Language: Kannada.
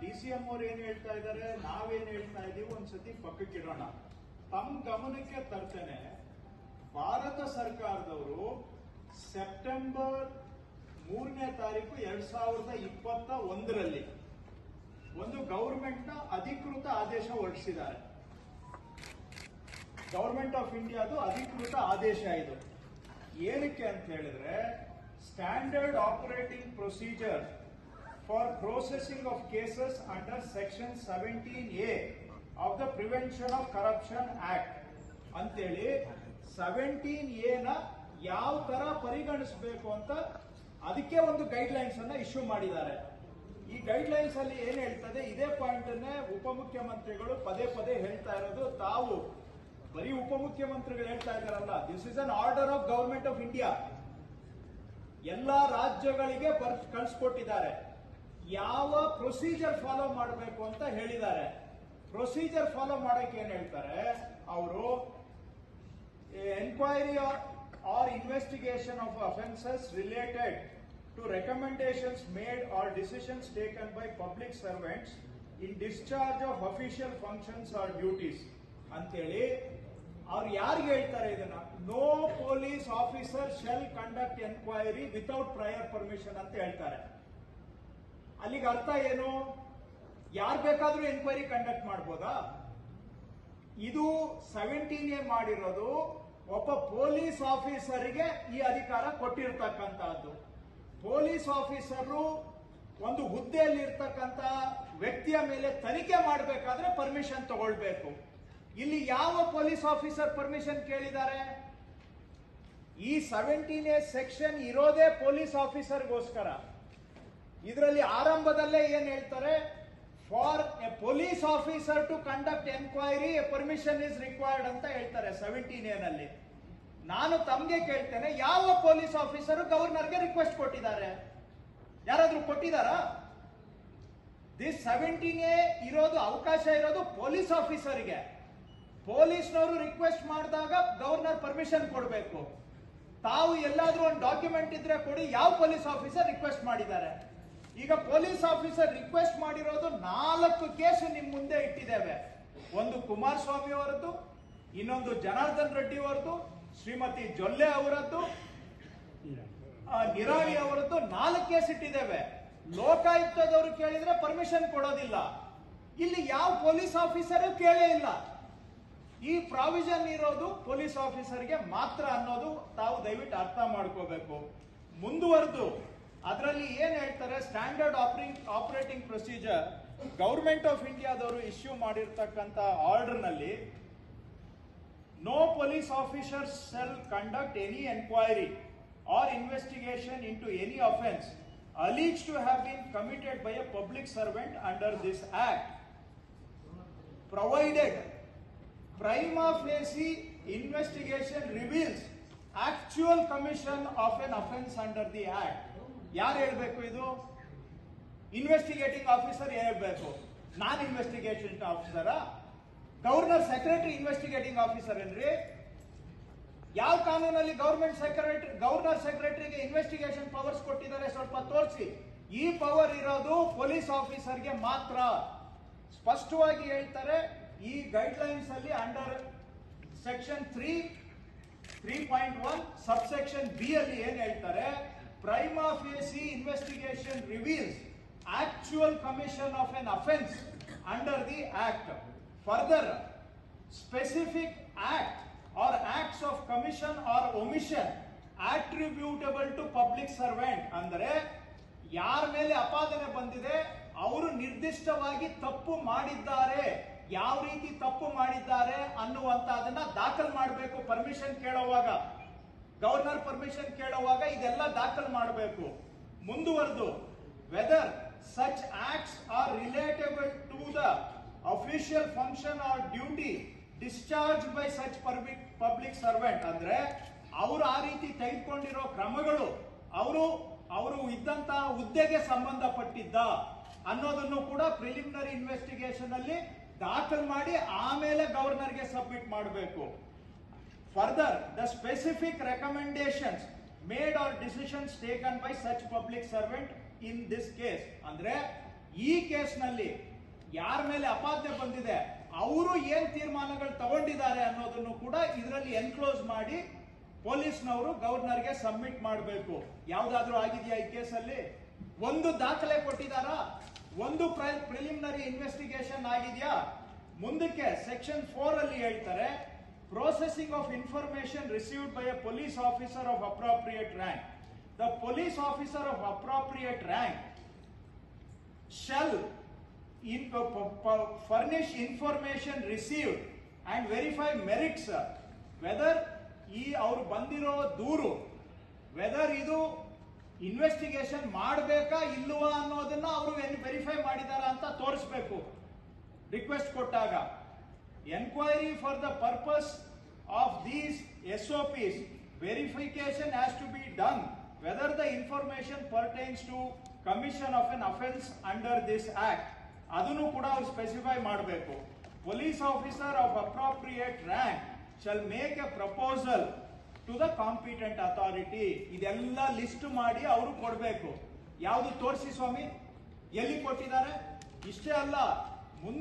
ಡಿ ಸಿ ಎಂ ಅವ್ರು ಏನ್ ಹೇಳ್ತಾ ಇದ್ದಾರೆ ನಾವೇನ್ ಹೇಳ್ತಾ ಇದೀವಿ? ಒಂದ್ಸತಿ ಪಕ್ಕಕ್ಕೆ ಇಡೋಣ. ತಮ್ಮ ಗಮನಕ್ಕೆ ತರ್ತೇನೆ, ಭಾರತ ಸರ್ಕಾರದವರು ಸೆಪ್ಟೆಂಬರ್ ಮೂರನೇ ತಾರೀಕು ಎರಡ್ ಸಾವಿರದ ಇಪ್ಪತ್ತ ಒಂದರಲ್ಲಿ ಒಂದು ಗೌರ್ಮೆಂಟ್ನ ಅಧಿಕೃತ ಆದೇಶ ಹೊರಡಿಸಿದ್ದಾರೆ. ಗೌರ್ಮೆಂಟ್ ಆಫ್ ಇಂಡಿಯಾದು ಅಧಿಕೃತ ಆದೇಶ ಇದು. ಏನಕ್ಕೆ ಅಂತ ಹೇಳಿದ್ರೆ, standard operating procedure processing of cases under section seventeen A of the prevention of corruption act ಅಂತೇಳಿ ಸೆವೆಂಟೀನ್ ಎ ನ ಯಾವ ತರ ಪರಿಗಣಿಸಬೇಕು ಅಂತ ಅದಕ್ಕೆ ಒಂದು ಗೈಡ್ ಲೈನ್ಸ್ ಅನ್ನ ಇಶ್ಯೂ ಮಾಡಿದ್ದಾರೆ. ಈ ಗೈಡ್ ಲೈನ್ಸ್ ಅಲ್ಲಿ ಏನ್ ಹೇಳ್ತದೆ? ಇದೇ ಪಾಯಿಂಟ್ ಅನ್ನೇ ಉಪಮುಖ್ಯಮಂತ್ರಿಗಳು ಪದೇ ಪದೇ ಹೇಳ್ತಾ ಇರೋದು. ತಾವು ಬರೀ ಉಪಮುಖ್ಯಮಂತ್ರಿಗಳು ಹೇಳ್ತಾ ಇದಾರಲ್ಲ this is an order of government of India ಎಲ್ಲಾ ರಾಜ್ಯಗಳಿಗೆ ಬರ್ ಕಳಿಸ್ಕೊಟ್ಟಿದ್ದಾರೆ. ಯಾವ ಪ್ರೊಸೀಜರ್ ಫಾಲೋ ಮಾಡಬೇಕು ಅಂತ ಹೇಳಿದ್ದಾರೆ. ಪ್ರೊಸೀಜರ್ ಫಾಲೋ ಮಾಡಕ್ಕೆ ಏನ್ ಹೇಳ್ತಾರೆ? ಅವರು enquiry or investigation of offences related to recommendations made or decisions taken by public servants in discharge of official functions or duties ಅಂತೇಳಿ, ಅವ್ರು ಯಾರಿಗೆ ಹೇಳ್ತಾರೆ ಇದನ್ನ? No police officer shall conduct enquiry without prior permission ಅಂತ ಹೇಳ್ತಾರೆ. ಅಲ್ಲಿಗೆ ಅರ್ಥ ಏನು? ಯಾರು ಬೇಕಾದ್ರೂ ಎನ್ಕ್ವೈರಿ ಕಂಡಕ್ಟ್ ಮಾಡ್ಬೋದಾ? ಇದು ಸೆವೆಂಟೀನ್ ಎ ಮಾಡಿರೋದು, ಒಬ್ಬ ಪೊಲೀಸ್ ಆಫೀಸರಿಗೆ ಈ ಅಧಿಕಾರ ಕೊಟ್ಟಿರ್ತಕ್ಕಂತಹದ್ದು ಪೊಲೀಸ್ ಆಫೀಸರು ಒಂದು ಹುದ್ದೆಯಲ್ಲಿ ಇರ್ತಕ್ಕಂತ ವ್ಯಕ್ತಿಯ ಮೇಲೆ ತನಿಖೆ ಮಾಡಬೇಕಾದ್ರೆ ಪರ್ಮಿಷನ್ ತಗೊಳ್ಬೇಕು. ಇಲ್ಲಿ ಯಾವ ಪೊಲೀಸ್ ಆಫೀಸರ್ ಪರ್ಮಿಷನ್ ಕೇಳಿದ್ದಾರೆ? ಈ ಸೆವೆಂಟೀನ್ ಎ ಸೆಕ್ಷನ್ ಇರೋದೇ ಪೊಲೀಸ್ ಆಫೀಸರ್ಗೋಸ್ಕರ ಇದರಲ್ಲಿ ಆರಂಭದಲ್ಲೇ ಏನ್ ಹೇಳ್ತಾರೆ? For a police officer to conduct enquiry a permission is required ಅಂತ ಹೇಳ್ತಾರೆ ಸೆವೆಂಟೀನ್ನಲ್ಲಿ. ನಾನು ತಮ್ಗೆ ಕೇಳ್ತೇನೆ, ಯಾವ ಪೊಲೀಸ್ ಆಫೀಸರ್ ಗವರ್ನರ್ಗೆ ರಿಕ್ವೆಸ್ಟ್ ಕೊಟ್ಟಿದ್ದಾರೆ? ಯಾರಾದ್ರೂ ಕೊಟ್ಟಿದ್ದಾರಾ? ದಿಸ್ ಸೆವೆಂಟೀನ್ ಎ ಇರೋದು, ಅವಕಾಶ ಇರೋದು ಪೊಲೀಸ್ ಆಫೀಸರ್ಗೆ ಪೊಲೀಸ್ನವರು ರಿಕ್ವೆಸ್ಟ್ ಮಾಡಿದಾಗ ಗವರ್ನರ್ ಪರ್ಮಿಷನ್ ಕೊಡಬೇಕು. ತಾವು ಎಲ್ಲಾದ್ರೂ ಒಂದು ಡಾಕ್ಯುಮೆಂಟ್ ಇದ್ರೆ ಕೊಡಿ, ಯಾವ ಪೊಲೀಸ್ ಆಫೀಸರ್ ರಿಕ್ವೆಸ್ಟ್ ಮಾಡಿದ್ದಾರೆ? ಈಗ ಪೊಲೀಸ್ ಆಫೀಸರ್ ರಿಕ್ವೆಸ್ಟ್ ಮಾಡಿರೋದು ನಾಲ್ಕು ಕೇಸು ನಿಮ್ ಮುಂದೆ ಇಟ್ಟಿದ್ದೇವೆ. ಒಂದು ಕುಮಾರಸ್ವಾಮಿ ಅವರದ್ದು, ಇನ್ನೊಂದು ಜನಾರ್ದನ್ ರೆಡ್ಡಿ ಅವರದ್ದು, ಶ್ರೀಮತಿ ಜೊಲ್ಲೆ ಅವರದ್ದು ನಿರಾಣಿ ಅವರದ್ದು ನಾಲ್ಕು ಕೇಸ್ ಇಟ್ಟಿದ್ದೇವೆ. ಲೋಕಾಯುಕ್ತದವರು ಕೇಳಿದ್ರೆ ಪರ್ಮಿಷನ್ ಕೊಡೋದಿಲ್ಲ. ಇಲ್ಲಿ ಯಾವ ಪೊಲೀಸ್ ಆಫೀಸರ್ ಕೇಳೇ ಇಲ್ಲ. ಈ ಪ್ರಾವಿಷನ್ ಇರೋದು ಪೊಲೀಸ್ ಆಫೀಸರ್ಗೆ ಮಾತ್ರ ಅನ್ನೋದು ತಾವು ದಯವಿಟ್ಟು ಅರ್ಥ ಮಾಡ್ಕೋಬೇಕು. ಮುಂದುವರೆದು ಅದರಲ್ಲಿ ಏನ್ ಹೇಳ್ತಾರೆ standard operating operating procedure government of ಇಂಡಿಯಾದವರು ಇಶ್ಯೂ ಮಾಡಿರ್ತಕ್ಕಂತ ಆರ್ಡರ್ನಲ್ಲಿ no police officer shall conduct any enquiry or investigation into any offence alleged to have been committed by a public servant under this act provided prima facie investigation reveals actual commission of an offence under the act ಯಾರು ಹೇಳ್ಬೇಕು ಇದು? ಇನ್ವೆಸ್ಟಿಗೇಟಿಂಗ್ ಆಫೀಸರ್ ಹೇಳ್ಬೇಕು? ನಾನ್ ಇನ್ವೆಸ್ಟಿಗೇಷನ್ ಆಫೀಸರ ಗವರ್ನರ್ ಸೆಕ್ರೆಟರಿ ಇನ್ವೆಸ್ಟಿಗೇಟಿಂಗ್ ಆಫೀಸರ್ ಏನ್ರಿ? ಯಾವ ಕಾನೂನಲ್ಲಿ ಗವರ್ಮೆಂಟ್ ಸೆಕ್ರೆಟರಿ ಗವರ್ನರ್ ಸೆಕ್ರೆಟರಿಗೆ ಇನ್ವೆಸ್ಟಿಗೇಷನ್ ಪವರ್ಸ್ ಕೊಟ್ಟಿದ್ದಾರೆ ಸ್ವಲ್ಪ ತೋರಿಸಿ. ಈ ಪವರ್ ಇರೋದು ಪೊಲೀಸ್ ಆಫೀಸರ್ಗೆ ಮಾತ್ರ. ಸ್ಪಷ್ಟವಾಗಿ ಹೇಳ್ತಾರೆ, ಈ ಗೈಡ್ ಲೈನ್ಸ್ ಅಲ್ಲಿ under section three three point one subsection B ಅಲ್ಲಿ ಏನ್ ಹೇಳ್ತಾರೆ? Prima facie investigation reveals actual commission of an offence under the act further specific act or acts of commission or omission attributable to public servant ಅಂದರೆ ಯಾರ ಮೇಲೆ ಅಪಾದನೆ ಬಂದಿದೆ, ಅವರು ನಿರ್ದಿಷ್ಟವಾಗಿ ತಪ್ಪು ಮಾಡಿದ್ದಾರೆ, ಯಾವ ರೀತಿ ತಪ್ಪು ಮಾಡಿದ್ದಾರೆ ಅನ್ನುವಂತ ಅದನ್ನ ದಾಖಲು ಮಾಡಬೇಕು ಪರ್ಮಿಷನ್ ಕೇಳುವಾಗ. ಗವರ್ನರ್ ಪರ್ಮಿಷನ್ ಕೇಳುವಾಗ ಇದೆಲ್ಲ ದಾಖಲು ಮಾಡಬೇಕು. ಮುಂದುವರೆದು whether such acts are relatable to the official function or duty discharge by such public servant ಅಂದ್ರೆ, ಅವರು ಆ ರೀತಿ ತೆಗೆದುಕೊಂಡಿರೋ ಕ್ರಮಗಳು, ಅವರು ಅವರು ಇದ್ದಂತಹ ಹುದ್ದೆಗೆ ಸಂಬಂಧಪಟ್ಟಿದ್ದ ಅನ್ನೋದನ್ನು ಕೂಡ ಪ್ರಿಲಿಮಿನರಿ ಇನ್ವೆಸ್ಟಿಗೇಷನ್ ಅಲ್ಲಿ ದಾಖಲು ಮಾಡಿ ಆಮೇಲೆ ಗವರ್ನರ್ಗೆ ಸಬ್ಮಿಟ್ ಮಾಡಬೇಕು. Further the specific recommendations made or decisions taken by such public servant in this case ಅಂದ್ರೆ, ಈ ಕೇಸ್ನಲ್ಲಿ ಯಾರ ಮೇಲೆ ಅಪಾದನೆ ಬಂದಿದೆ, ಅವರು ಏನ್ ತೀರ್ಮಾನಗಳು ತಗೊಂಡಿದ್ದಾರೆ ಅನ್ನೋದನ್ನು ಕೂಡ ಇದರಲ್ಲಿ ಎನ್ಕ್ಲೋಸ್ ಮಾಡಿ ಪೊಲೀಸ್ನವರು ಗವರ್ನರ್ಗೆ ಸಬ್ಮಿಟ್ ಮಾಡಬೇಕು. ಯಾವ್ದಾದ್ರೂ ಆಗಿದೆಯಾ ಈ ಕೇಸಲ್ಲಿ? ಒಂದು ದಾಖಲೆ ಕೊಟ್ಟಿದಾರಾ ಒಂದು ಪ್ರಿಲಿಮಿನರಿ ಇನ್ವೆಸ್ಟಿಗೇಷನ್ ಆಗಿದೆಯಾ? ಮುಂದಕ್ಕೆ ಸೆಕ್ಷನ್ ಫೋರ್ ಅಲ್ಲಿ ಹೇಳ್ತಾರೆ processing of information received by a police officer of appropriate rank. The police officer of appropriate rank shall in, uh, furnish information received and verify merits uh, whether ಈ ಅವ್ರು ಬಂದಿರೋ ದೂರು ವೆದರ್ ಇದು ಇನ್ವೆಸ್ಟಿಗೇಷನ್ ಮಾಡಬೇಕಾ ಇಲ್ವಾ ಅನ್ನೋದನ್ನ ಅವರು ವೆರಿಫೈ ಮಾಡಿದಾರ ಅಂತ ತೋರಿಸ್ಬೇಕು ರಿಕ್ವೆಸ್ಟ್ ಕೊಟ್ಟಾಗ the purpose of these S O Ps verification has to be done whether the information pertains to commission of an offence under this act ಅದನ್ನು ಕೂಡ ಅವ್ರು ಸ್ಪೆಸಿಫೈ ಮಾಡಬೇಕು. Police officer of appropriate rank shall make a proposal to the competent authority ಇದೆಲ್ಲ ಲಿಸ್ಟ್ ಮಾಡಿ ಅವರು ಕೊಡಬೇಕು. ಯಾವುದು ತೋರಿಸಿ ಸ್ವಾಮಿ? ಎಲ್ಲಿ ಕೊಟ್ಟಿದ್ದಾರೆ? ಇಷ್ಟೇ ಅಲ್ಲ.